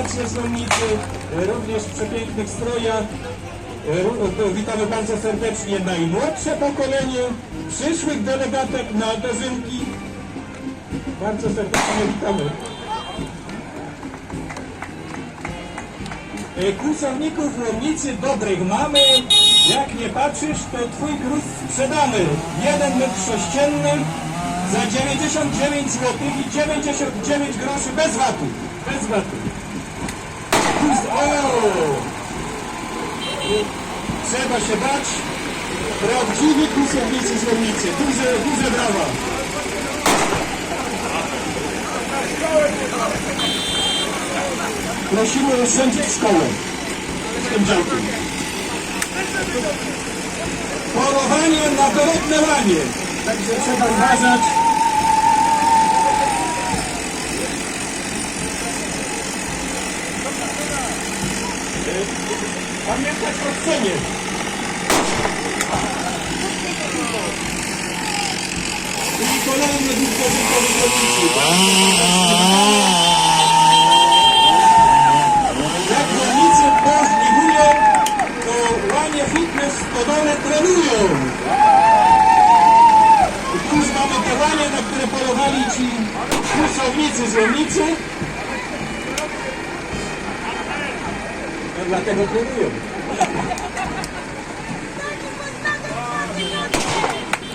Łomnicy, e, również w przepięknych strojach. E, e, Witamy bardzo serdecznie najmłodsze pokolenie, przyszłych delegatek na dożynki. Bardzo serdecznie witamy. Kłusowników Łomnicy dobrych mamy. Jak nie patrzysz, to twój gruz sprzedamy. Jeden metr sześcienny za 99 zł i 99 groszy bez VAT-u. Bez VAT-u. Trzeba się bać. Prawdziwi kłusownicy z Łomnicy. Duże, duże brawa. Prosimy oszczędzić szkołę w tym działku. Polowanie na dorodne łanie. Także trzeba uważać. Pamiętać o cenie. I kolejne długożykowe Jak rolnicy możliwują, to łanie fitness stodole trenują. Już mamy te łanie, na które polowali ci kłusownicy z rolnicy. No dlatego trenują.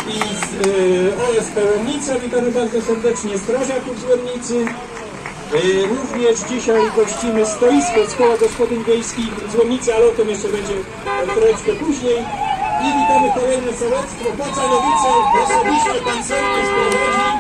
I z y, OSP Łomnica witamy bardzo serdecznie strażaków z Łomnicy. Y, Również dzisiaj gościmy stoisko z koła gospodyń wiejskich z Łomnicy, ale o tym jeszcze będzie troszeczkę później. I witamy kolejne sołectwo Pocanowice, osobiście pan sołtys